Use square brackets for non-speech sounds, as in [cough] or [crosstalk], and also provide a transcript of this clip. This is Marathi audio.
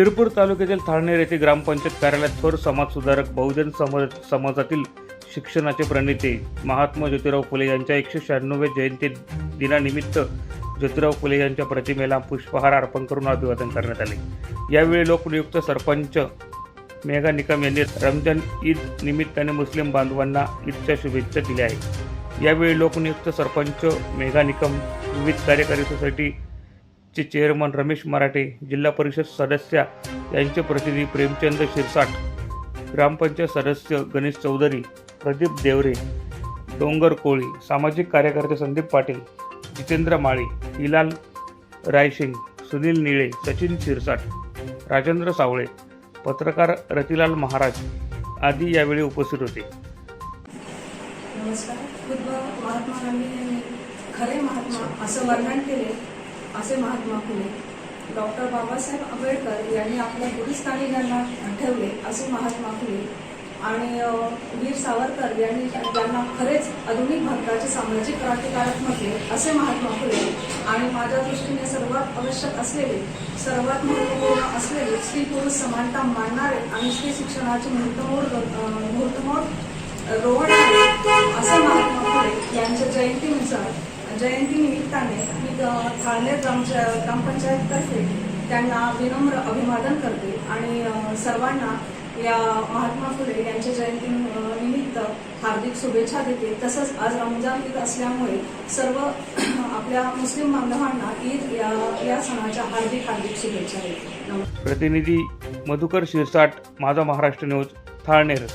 शिरपूर तालुक्यातील थाळनेर येथे ग्रामपंचायत कार्यालयात थोर समाजसुधारक बहुजन समाज समाजातील शिक्षणाचे प्रणेते महात्मा ज्योतिराव फुले यांच्या एकशे शहाण्णव्या जयंती दिनानिमित्त ज्योतिराव फुले यांच्या प्रतिमेला पुष्पहार अर्पण करून अभिवादन करण्यात आले. यावेळी लोकनियुक्त सरपंच मेघा निकम यांनी रमजान ईद निमित्ताने मुस्लिम बांधवांना ईदच्या शुभेच्छा दिल्या आहेत. यावेळी लोकनियुक्त सरपंच मेघा निकम विविध कार्यकारी चे चेअरमन रमेश मराठे जिल्हा परिषद सदस्य यांचे प्रतिनिधी प्रेमचंद शिरसाट ग्रामपंचायत सदस्य गणेश चौधरी प्रदीप देवरे डोंगर कोळी सामाजिक कार्यकर्ते संदीप पाटील जितेंद्र माळी हिलाल रायशिंग सुनील निळे सचिन शिरसाट राजेंद्र सावळे पत्रकार रतिलाल महाराज आदी यावेळी उपस्थित होते. नमस्कार. महात्मा गांधी यांनी खरे महात्मा असं वर्णन केले. असे महात्मा फुले. डॉक्टर बाबासाहेब आंबेडकर यांनी आपल्या गुरुस्थानी ज्यांना ठेवले असे महात्मा फुले. आणि वीर सावरकर यांनी त्यांना खरेच आधुनिक भारताचे सामाजिक क्रांतिकारक म्हटले असे महात्मा फुले. आणि माझ्या दृष्टीने सर्वात आवश्यक असलेले सर्वात महत्त्वपूर्ण असलेले स्त्री पुरुष समानता मानणारे आणि स्त्री शिक्षणाचे मुहूर्तमोड अ, मुहूर्तमोड असे महात्मा फुले यांच्या जयंतीनुसार जयंती निमित्ताने मी ग- थाळनेर ग्रामपंचायततर्फे त्यांना विनम्र अभिवादन करते आणि सर्वांना या महात्मा फुले यांच्या जयंती निमित्त हार्दिक शुभेच्छा देते. तसंच आज रमजान ईद असल्यामुळे सर्व [clears throat] आपल्या मुस्लिम बांधवांना ईद या या सणाच्या हार्दिक हार्दिक शुभेच्छा देते. प्रतिनिधी मधुकर शिरसाट माझा महाराष्ट्र न्यूज थाळनेर